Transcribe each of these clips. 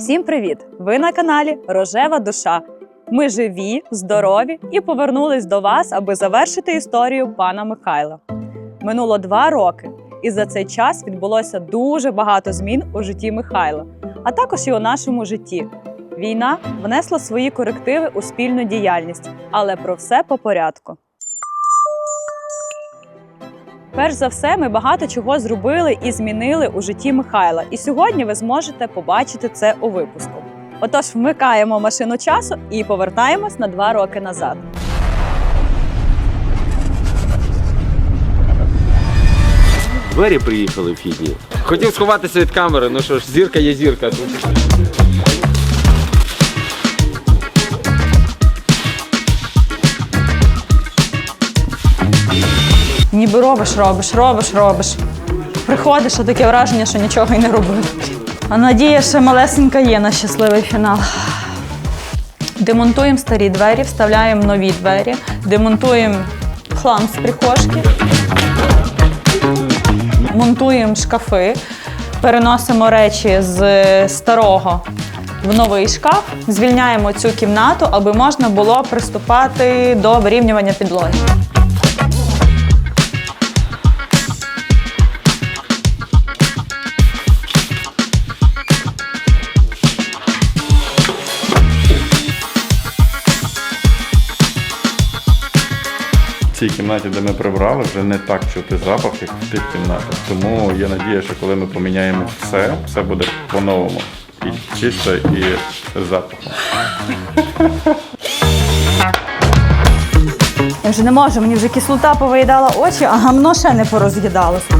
Всім привіт! Ви на каналі Рожева Душа. Ми живі, здорові і повернулись до вас, аби завершити історію пана Михайла. Минуло два роки, і за цей час відбулося дуже багато змін у житті Михайла, а також і у нашому житті. Війна внесла свої корективи у спільну діяльність, але про все по порядку. Перш за все, ми багато чого зробили і змінили у житті Михайла. І сьогодні ви зможете побачити це у випуску. Отож, вмикаємо машину часу і повертаємось на два роки назад. Двері приїхали вхідні. Хотів сховатися від камери, ну що ж, зірка є зірка. Ніби робиш, робиш, робиш, робиш. Приходиш, а таке враження, що нічого й не робив. А надія ще малесенька є на щасливий фінал. Демонтуємо старі двері, вставляємо нові двері, демонтуємо хлам з прихожки, монтуємо шкафи, переносимо речі з старого в новий шкаф, звільняємо цю кімнату, аби можна було приступати до вирівнювання підлоги. Цій кімнаті, де ми прибрали, вже не так чути запах, як в тих кімнатах. Тому я надію, що коли ми поміняємо все, все буде по-новому. І чисто, і запахом. Я вже не можу, мені вже кислота повиїдала очі, а гамно ще не пороз'їдалося.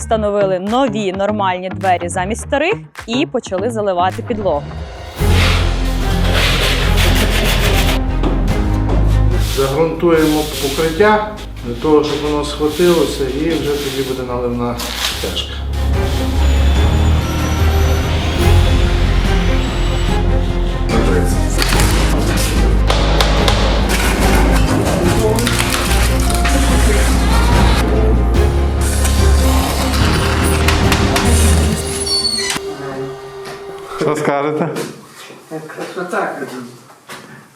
Встановили нові нормальні двері замість старих і почали заливати підлогу. Загрунтуємо покриття для того, щоб воно схватилося і вже тоді буде наливна стяжка. Що скажете?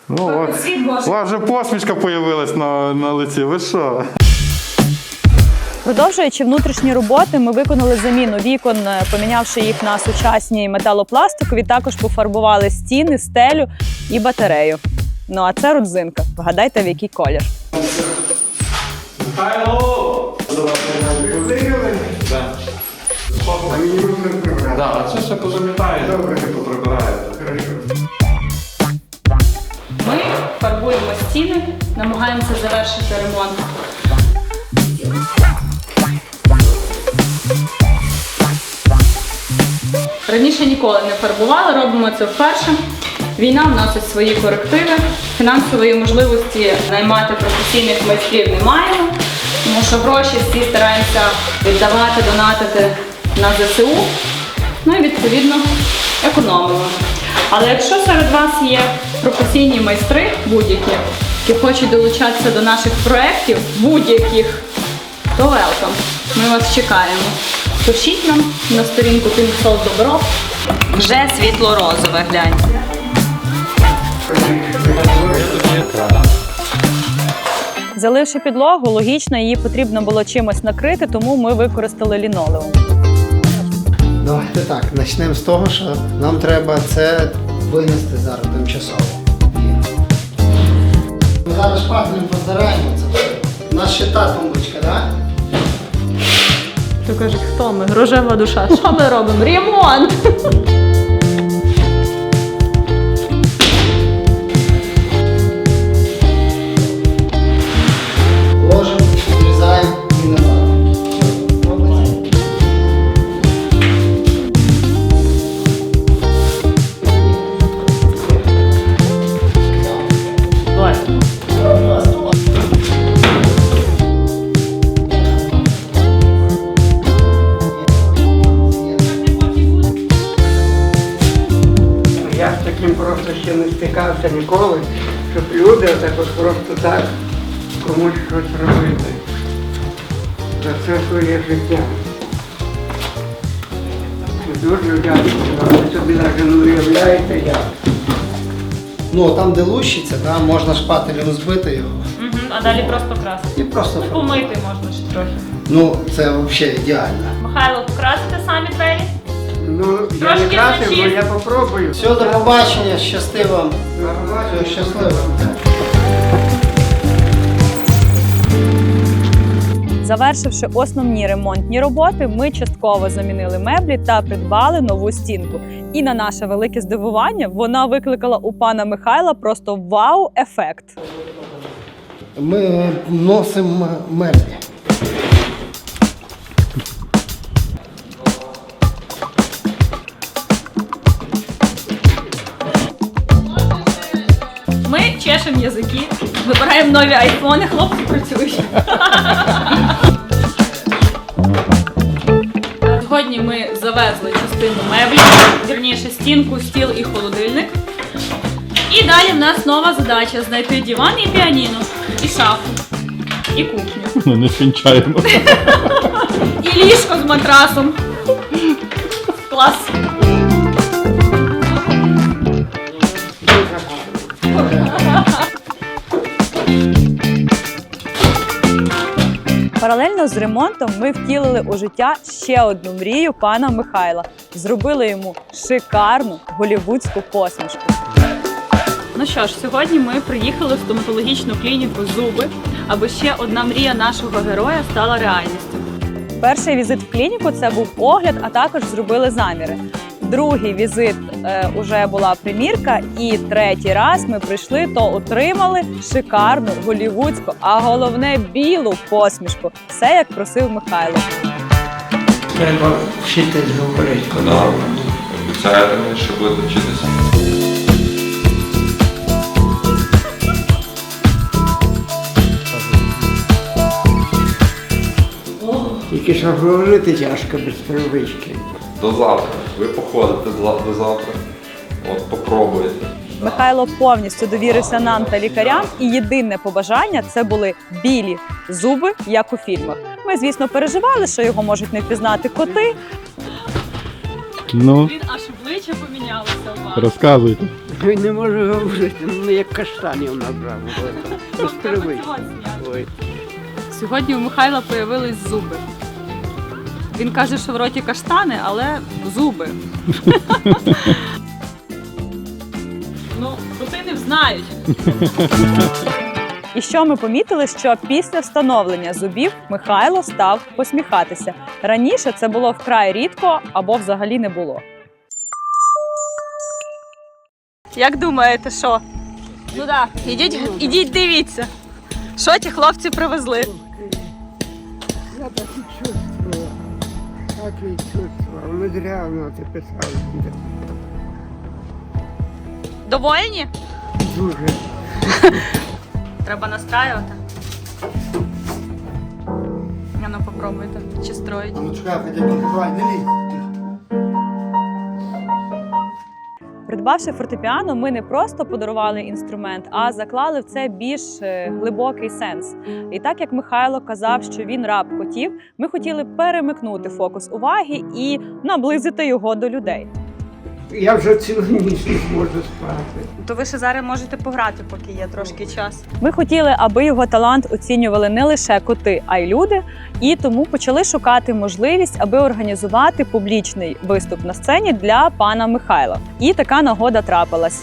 Ну, от, у вас вже посмішка з'явилась на, на лиці. Ви що? Продовжуючи внутрішні роботи, ми виконали заміну вікон, е, помінявши їх на сучасні металопластикові. Також пофарбували стіни, стелю і батарею. Ну а це родзинка. Вгадайте, в який колір. Да, це все позамітає, добре не поприбирає. Ми фарбуємо стіни, намагаємося завершити ремонт. Раніше ніколи не фарбували, робимо це вперше. Війна вносить свої корективи. Фінансової можливості наймати професійних майстрів не маємо, тому що гроші всі стараємося віддавати, донатити на ЗСУ. Ну і відповідно економимо. Але якщо серед вас є професійні майстри будь-які, які хочуть долучатися до наших проєктів, будь-яких, то велкам. Ми вас чекаємо. Пишіть нам на сторінку Пінксол Добро. Вже світло-розове, гляньте. Заливши підлогу, логічно її потрібно було чимось накрити, тому ми використали лінолеум. Давайте так, почнемо з того, що нам треба це винести зараз тимчасово. Ми зараз шпателем позираємо це все. У нас ще та тумбочка, так? То кажуть, хто ми? Рожева душа. Що ми робимо? Ремонт! Ще не стикався ніколи, щоб люди отак от просто так комусь щось робити. За все своє життя. Дуже дякую. Ви собі навіть не уявляєте як. Ну там, де лущиться, да, можна шпателем збити його. А далі просто красити. І просто фарбувати. Помити можна ще трохи. Ну, це взагалі ідеально. Михайло, покрасите самі двері? Ну, я Трошки не красив, вночі. бо я попробую. Все, до побачення, щасти вам. Все, щасливо. Завершивши основні ремонтні роботи, ми частково замінили меблі та придбали нову стінку. І на наше велике здивування вона викликала у пана Михайла просто вау-ефект. Ми носимо меблі. Чешемо язики, вибираємо нові айфони, хлопці працюють. Сьогодні ми завезли частину меблів, вірніше стінку, стіл і холодильник. І далі в нас нова задача знайти диван і піаніно, і шафу, і кухню, Ми не кінчаємо. і ліжко з матрасом. Клас. Паралельно з ремонтом ми втілили у життя ще одну мрію пана Михайла. Зробили йому шикарну голівудську посмішку. Ну що ж, сьогодні ми приїхали в стоматологічну клініку зуби, аби ще одна мрія нашого героя стала реальністю. Перший візит в клініку це був огляд, а також зробили заміри. Другий візит е, уже була примірка, і третій раз ми прийшли, то отримали шикарну голівудську, а головне білу посмішку. Все як просив Михайло. Треба вчитись говорити. Обіцяєте мені, що будете вчитися? Тільки що говорити тяжко без привички. До завтра. Ви походите до завтра. От попробуйте. Михайло повністю довірився нам та лікарям, і єдине побажання це були білі зуби, як у фільмах. Ми, звісно, переживали, що його можуть не впізнати коти. Ну, Він аж обличчя помінялося у вас. розказуйте. Ой, Не можу говорити, ну як каштанів набрав. Без привички. Ой. Сьогодні у Михайла появились зуби. Він каже, що в роті каштани, але зуби. ну, не знають. І що ми помітили, що після встановлення зубів Михайло став посміхатися. Раніше це було вкрай рідко або взагалі не було. Як думаєте, що? Ну так, ідіть, ідіть дивіться. Що ті хлопці привезли? Я так і чувствую. Так і чувствував. Не зря воно це писали. Довольні? Дуже. Треба настраювати. Ну попробуйте, чи строїть. Ну чекай, хотя б не лізь. Придбавши фортепіано, ми не просто подарували інструмент, а заклали в це більш е, глибокий сенс. І так як Михайло казав, що він раб котів, ми хотіли перемикнути фокус уваги і наблизити його до людей. Я вже цілу ніч не можу спати. То ви ще зараз можете пограти, поки є трошки час. Ми хотіли, аби його талант оцінювали не лише коти, а й люди. І тому почали шукати можливість, аби організувати публічний виступ на сцені для пана Михайла. І така нагода трапилась.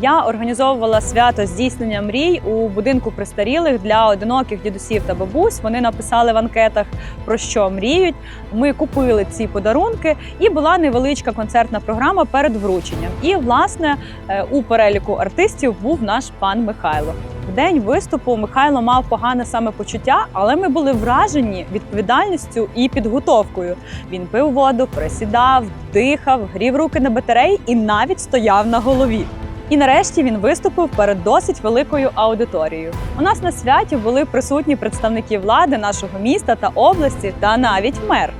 Я організовувала свято здійснення мрій у будинку престарілих для одиноких дідусів та бабусь. Вони написали в анкетах про що мріють. Ми купили ці подарунки, і була невеличка концертна програма перед врученням. І власне е, у переліку артистів був наш пан Михайло. В день виступу Михайло мав погане самопочуття, але ми були вражені відповідальністю і підготовкою. Він пив воду, присідав, дихав, грів руки на батареї і навіть стояв на голові. І нарешті він виступив перед досить великою аудиторією. У нас на святі були присутні представники влади нашого міста та області, та навіть мер.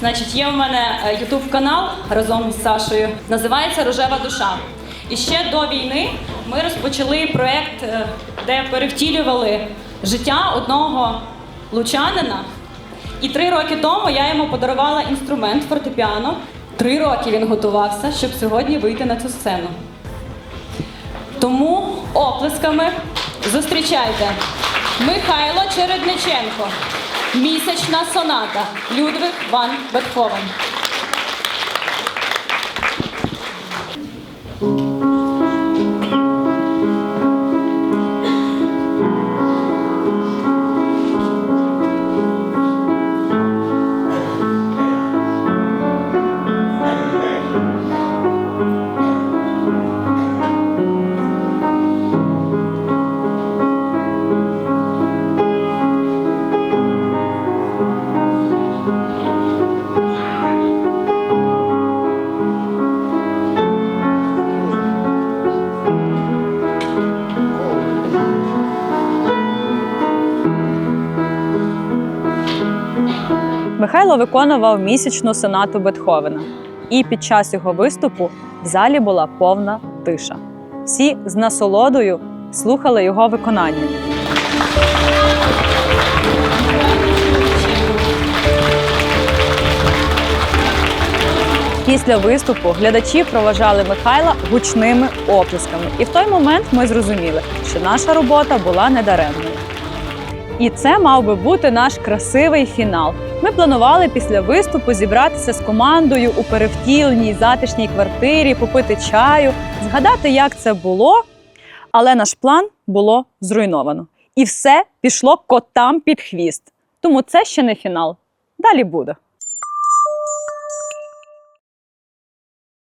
Значить, є в мене ютуб канал разом з Сашою. Називається Рожева душа. І ще до війни ми розпочали проєкт, е, де перевтілювали життя одного лучанина. І три роки тому я йому подарувала інструмент фортепіано. Три роки він готувався, щоб сьогодні вийти на цю сцену. Тому оплесками зустрічайте Михайло Чередниченко. Місячна соната. Людвиг Ван Бетховен. Михайло виконував місячну сонату Бетховена, і під час його виступу в залі була повна тиша. Всі з насолодою слухали його виконання. Після виступу глядачі проважали Михайла гучними оплесками. І в той момент ми зрозуміли, що наша робота була недаремною. І це мав би бути наш красивий фінал. Ми планували після виступу зібратися з командою у перевтіленій затишній квартирі, попити чаю, згадати, як це було. Але наш план було зруйновано. І все пішло котам під хвіст. Тому це ще не фінал. Далі буде.